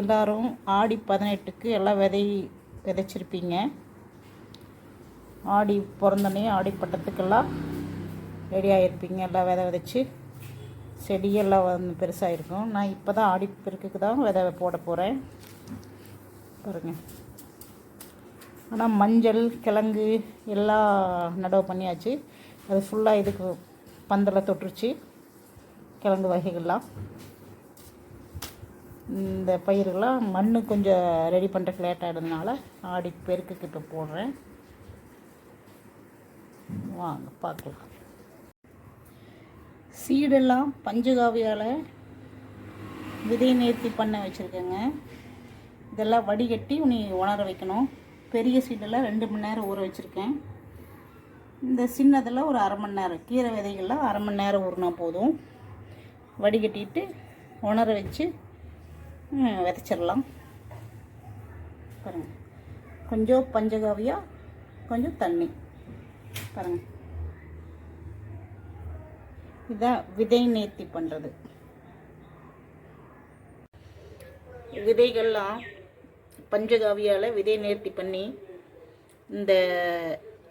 எல்லாரும் ஆடி பதினெட்டுக்கு எல்லாம் விதை விதைச்சிருப்பீங்க. ஆடி பிறந்தோடனே ஆடி பட்டத்துக்கெல்லாம் ரெடி ஆகிருப்பீங்க எல்லாம் விதை விதைச்சி செடியெல்லாம் வந்து பெருசாக இருக்கும் நான் இப்போ தான் ஆடி பெருக்குக்கு தான் விதை போட போகிறேன் பாருங்கள் ஆனால் மஞ்சள் கிழங்கு எல்லாம் நடவு பண்ணியாச்சு. அது ஃபுல்லாக இதுக்கு பந்தலை தொட்டுருச்சு. கிழங்கு வகைகள்லாம். இந்த பயிர்கள்லாம் மண் கொஞ்சம் ரெடி பண்ணுறதுக்கு லேட் ஆகிடுறதுனால ஆடி பெருக்குக்கு இப்போ போடுறேன். வாங்க பார்க்கலாம். சீடெல்லாம் பஞ்சகாவியால் விதை நேர்த்தி பண்ண வச்சுருக்கேங்க. இதெல்லாம் வடிகட்டி உனி உணர வைக்கணும். பெரிய சீடெல்லாம் ரெண்டு மணி நேரம் ஊற வச்சுருக்கேன். இந்த சின்னதெல்லாம் ஒரு அரை மணி நேரம் கீரை விதைகள்லாம் அரை மணி நேரம் ஊறினா போதும். வடிகட்டிட்டு உணர வச்சு விதைச்சிடலாம். பாருங்கள் கொஞ்சம் பஞ்சகாவியா கொஞ்சம் தண்ணி. பாருங்கள் இதான் விதை நேர்த்தி பண்ணுறது விதைகள்லாம் பஞ்சகாவியால் விதை நேர்த்தி பண்ணி இந்த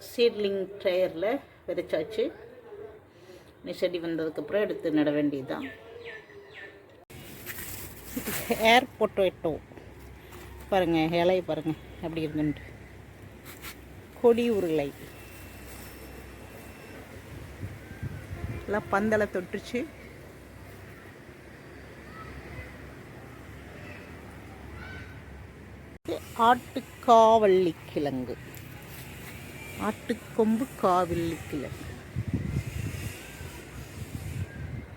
சீட்லிங் ட்ரையரில் விதைச்சாச்சு. இந்த செடி வந்ததுக்கப்புறம் எடுத்து நட வேண்டியதுதான். ஹேர் பொட்டேட்டோ பாருங்கள் இலை பாருங்கள் அப்படி இருக்குன்ட்டு. கொடி உருளை. எல்லாம் பந்தலை தொட்டுச்சு. ஆட்டுக்காவள்ளி கிழங்கு ஆட்டுக்கொம்பு காவள்ளி கிழங்கு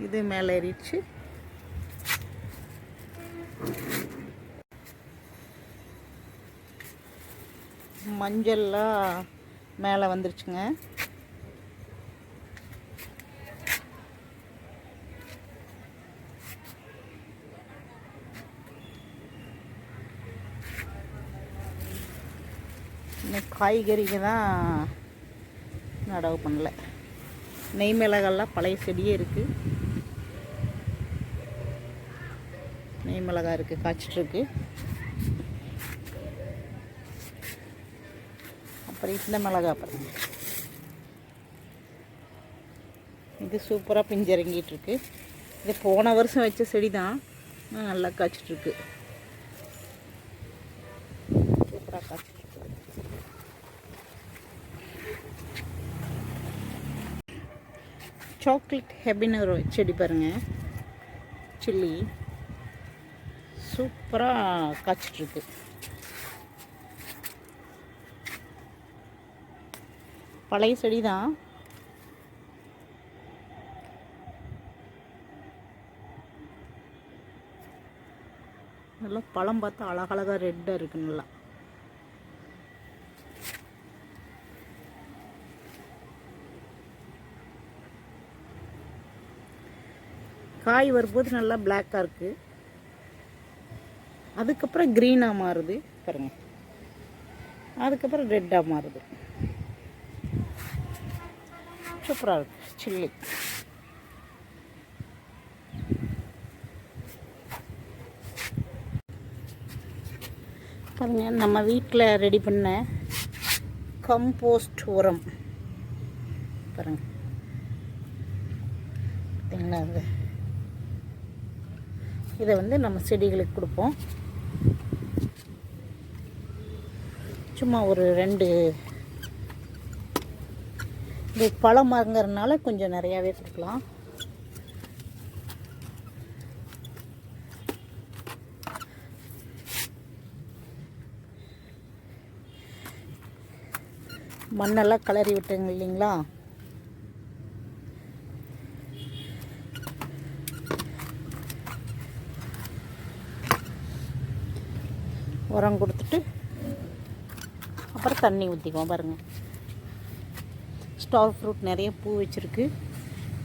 இது மேலே ஏறிச்சு மஞ்சள்லாம் மேலே வந்துருச்சுங்க. இன்னைக்கு காய்கறிக்கு தான் நடவு பண்ணல. நெய் பழைய செடியே இருக்குது நெய் மிளகா இருக்குது காய்ச்சிட்ருக்கு. அப்புறம் இந்த மிளகா அப்புறம் இது சூப்பராக பிஞ்சிறங்கிட்டுருக்கு இருக்கு இது போன வருஷம் வச்ச செடி தான் நல்லா காய்ச்சிட்ருக்கு. சூப்பராக காய்ச்சிட்ருக்கு. சாக்லேட் ஹெபின்னு ஒரு செடி பாருங்கள் சில்லி. சூப்பராக காய்ச்சிட்ருக்கு. பழைய செடி தான் நல்லா பழம் பார்த்தா அழகழகாக ரெட்டாக இருக்கு நல்லா. காய் வரும்போது நல்லா பிளாக்காக இருக்குது அதுக்கப்புறம் க்ரீனாக மாறுது. பாருங்கள் அதுக்கப்புறம் ரெட்டாக மாறுது. சூப்பராக இருக்கு. சில்லி பாருங்க நம்ம வீட்டில் ரெடி பண்ண கம்போஸ்ட் உரம். பாருங்க. பார்த்தீங்களா அது? இதை வந்து நம்ம செடிகளுக்கு கொடுப்போம். சும்மா ஒரு ரெண்டு இது பழம் மரங்கிறதுனால கொஞ்சம் நிறையாவே கொடுக்கலாம். மண்ணெல்லாம் கிளறி விட்டுங்க இல்லைங்களா? உரம் கொடுத்துட்டு அப்புறம் தண்ணி ஊற்றிக்குவோம் பாருங்கள் ஸ்டார் ஃப்ரூட் நிறைய பூ வச்சுருக்கு.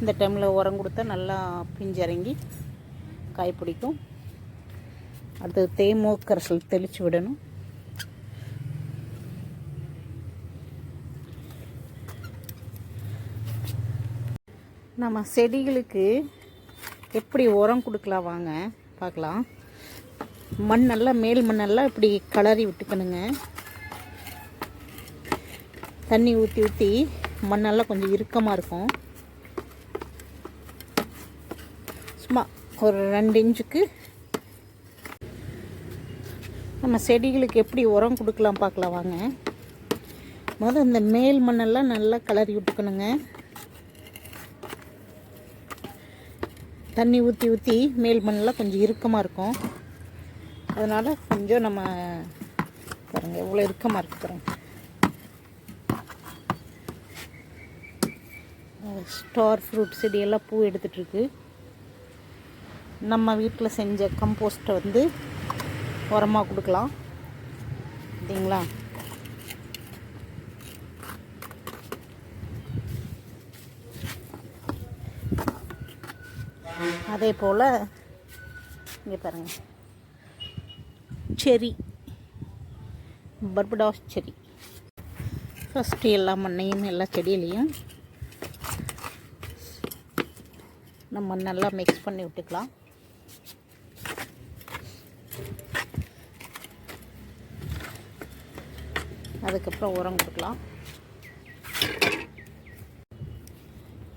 இந்த டைமில் உரம் கொடுத்தா நல்லா பிஞ்சிறங்கி காய் பிடிக்கும். அடுத்தது தேமோக்கரசல் தெளித்து விடணும். நம்ம செடிகளுக்கு எப்படி உரம் கொடுக்கலாம் வாங்க பார்க்கலாம். மண்ணெல்லாம் மேல் மண்ணெல்லாம் இப்படி கலரி விட்டுக்கணுங்க. தண்ணி ஊற்றி ஊற்றி மண்ணெல்லாம் கொஞ்சம் இறுக்கமாக இருக்கும். சும்மா ஒரு ரெண்டு இன்ச்சுக்கு. நம்ம செடிகளுக்கு எப்படி உரம் கொடுக்கலாம் பார்க்கலாம் வாங்க. முதல் இந்த மேல் மண்ணெல்லாம் நல்லா கலரி விட்டுக்கணுங்க. தண்ணி ஊற்றி ஊற்றி மேல் மண்ணெல்லாம் கொஞ்சம் இறுக்கமாக இருக்கும். அதனால் கொஞ்சம் நம்ம பாருங்கள் எவ்வளோ இறுக்கமாக இருக்கு பாருங்கள் ஸ்டார் ஃப்ரூட் செடியெல்லாம் பூ எடுத்துகிட்ருக்கு. நம்ம வீட்டில் செஞ்ச கம்போஸ்ட்டை வந்து உரமாக கொடுக்கலாம். சரிங்களா? அதே போல் இங்கே பாருங்கள் செரி. பர்படாஸ் செரி. ஃபஸ்ட்டு எல்லா மண்ணையும் எல்லா செடியிலையும் நம்ம நல்லா மிக்ஸ் பண்ணி விட்டுக்கலாம். அதுக்கப்புறம் உரம் கொடுக்கலாம்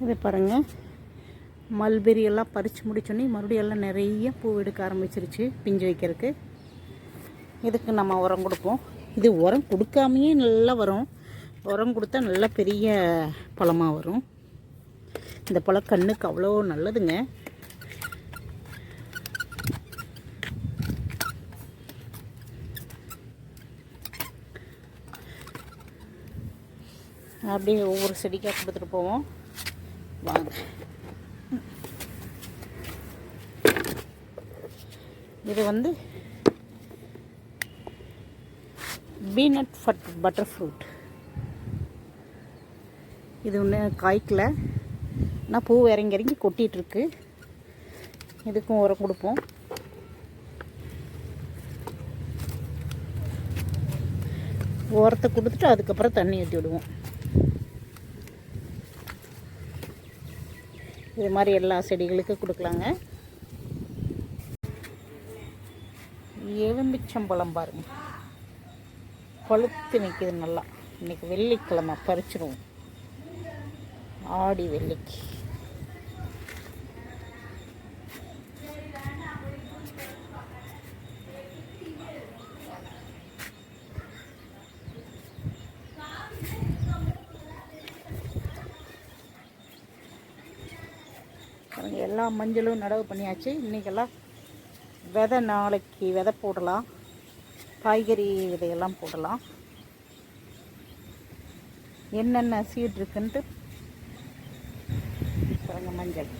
இது பாருங்கள் மல்பெரி எல்லாம் பறித்து முடிச்சோன்னே மறுபடியும் எல்லாம் நிறைய பூ எடுக்க ஆரம்பிச்சிருச்சு பிஞ்சு வைக்கிறதுக்கு. இதுக்கு நம்ம உரம் கொடுப்போம். இது உரம் கொடுக்காமையே நல்லா வரும். உரம் கொடுத்தா நல்லா பெரிய பழமாக வரும். இந்த பழம் கண்ணுக்கு அவ்வளோ நல்லதுங்க. அப்படியே ஒவ்வொரு செடிக்காக கொடுத்துட்டு போவோம். வாங்க. இது வந்து பீனட் ஃபட் பட்டர் ஃப்ரூட் இது ஒன்று காய்க்கல. ஆனால் பூ இறங்கி இறங்கி கொட்டிகிட்ருக்கு இதுக்கும் உரம் கொடுப்போம். உரத்தை கொடுத்துட்டு அதுக்கப்புறம் தண்ணி ஊற்றி விடுவோம். இது மாதிரி எல்லா செடிகளுக்கும் கொடுக்கலாங்க. எலும்பிச்சம்பழம் பாருங்க. பழுத்து நிற்கிது நல்லா. இன்னைக்கு வெள்ளிக்கிழமை பறிச்சிடுவோம் ஆடி வெள்ளிக்கு. பாருங்கள் எல்லா மஞ்சளும் நடவு பண்ணியாச்சு. இன்றைக்கெல்லாம் விதை நாளைக்கு விதை போடலாம். காய்கறி விதையெல்லாம் போடலாம். என்னென்ன சீட் இருக்குன்ட்டு? பாருங்கள் மஞ்சள்.